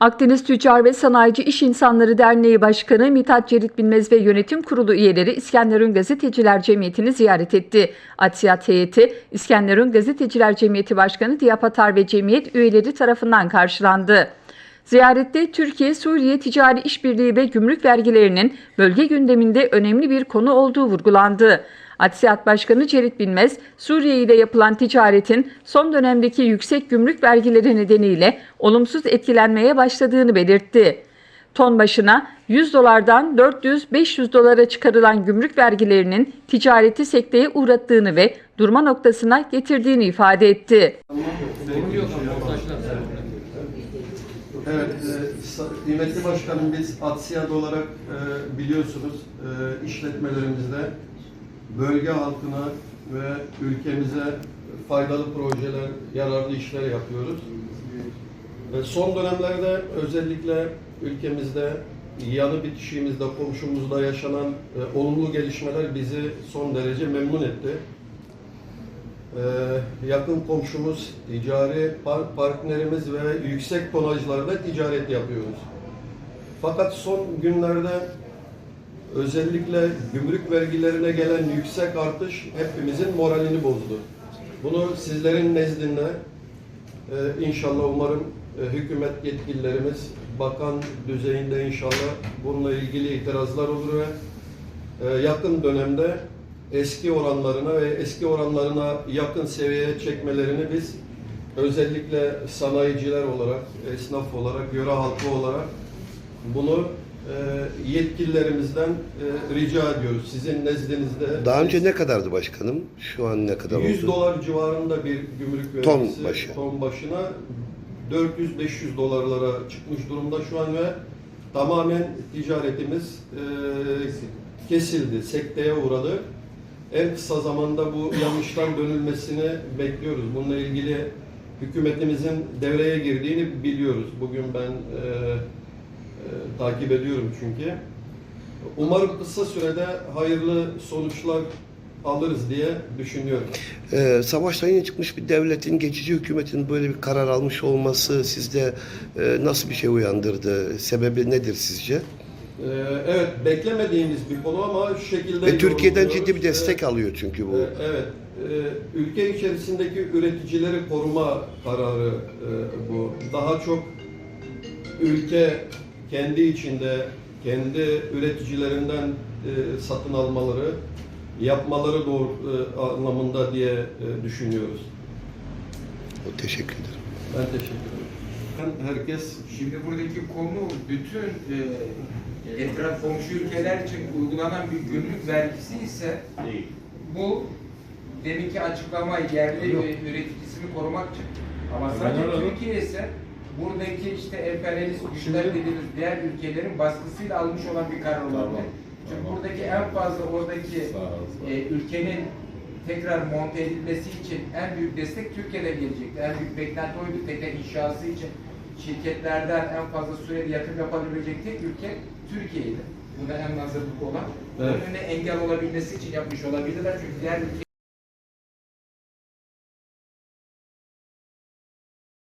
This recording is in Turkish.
Akdeniz Tüccar ve Sanayici İş İnsanları Derneği Başkanı Mithat Cerit Bilmez ve Yönetim Kurulu üyeleri İskenderun Gazeteciler Cemiyeti'ni ziyaret etti. Atsiyat heyeti, İskenderun Gazeteciler Cemiyeti Başkanı Diyapatar ve cemiyet üyeleri tarafından karşılandı. Ziyarette Türkiye-Suriye Ticari İşbirliği ve gümrük vergilerinin bölge gündeminde önemli bir konu olduğu vurgulandı. Atsiyat Başkanı Cerit Bilmez, Suriye ile yapılan ticaretin son dönemdeki yüksek gümrük vergileri nedeniyle olumsuz etkilenmeye başladığını belirtti. Ton başına 100 dolardan 400-500 dolara çıkarılan gümrük vergilerinin ticareti sekteye uğrattığını ve durma noktasına getirdiğini ifade etti. Evet, e, kıymetli başkanım biz Atsiyad olarak e, biliyorsunuz e, işletmelerimizde bölge halkına ve ülkemize faydalı projeler, yararlı işler yapıyoruz. Ve son dönemlerde özellikle ülkemizde yanı bitişiğimizde, komşumuzda yaşanan e, olumlu gelişmeler bizi son derece memnun etti. Ee, yakın komşumuz, ticari par- partnerimiz ve yüksek tonajlarda ticaret yapıyoruz. Fakat son günlerde özellikle gümrük vergilerine gelen yüksek artış hepimizin moralini bozdu. Bunu sizlerin nezdinde e, inşallah umarım e, hükümet yetkililerimiz bakan düzeyinde inşallah bununla ilgili itirazlar olur ve e, yakın dönemde eski oranlarına ve eski oranlarına yakın seviyeye çekmelerini biz özellikle sanayiciler olarak, esnaf olarak, yöre halkı olarak bunu yetkililerimizden e, rica ediyoruz. Sizin nezdinizde Daha önce ne kadardı başkanım? Şu an ne kadar 100 oldu? dolar civarında bir gümrük Ton vergisi başı. ton başına 400-500 dolarlara çıkmış durumda şu an ve tamamen ticaretimiz e, kesildi, sekteye uğradı. En kısa zamanda bu yanlıştan dönülmesini bekliyoruz. Bununla ilgili hükümetimizin devreye girdiğini biliyoruz. Bugün ben e, takip ediyorum çünkü. Umarım kısa sürede hayırlı sonuçlar alırız diye düşünüyorum. Ee, savaştan yeni çıkmış bir devletin, geçici hükümetin böyle bir karar almış olması sizde e, nasıl bir şey uyandırdı? Sebebi nedir sizce? Ee, evet, beklemediğimiz bir konu ama şu şekilde Ve Türkiye'den ciddi bir destek Ee, alıyor çünkü bu. e, Evet, e, ülke içerisindeki üreticileri koruma kararı e, bu. Daha çok ülke kendi içinde, kendi üreticilerinden e, satın almaları, yapmaları doğru e, anlamında diye e, düşünüyoruz. O, teşekkür ederim. Ben teşekkür ederim. Herkes Şimdi buradaki konu bütün e, etraf komşu ülkeler için uygulanan bir gümrük vergisi ise bu deminki açıklama yerli ve üreticisini korumak için. Ama sadece Türkiye ise buradaki işte emperyalist güçler dediğimiz diğer ülkelerin baskısıyla almış olan bir karar olabilir. Çünkü buradaki en fazla oradaki e, ülkenin tekrar monte edilmesi için en büyük destek Türkiye'den gelecekti. En büyük beklenti oydu. Tekrar inşası için şirketlerden en fazla süreli yatırım yapabilecek tek ülke Türkiye'ydi. Buna en hazırlık olan. Evet. Önüne engel olabilmesi için yapmış olabilirler. Çünkü diğer ülke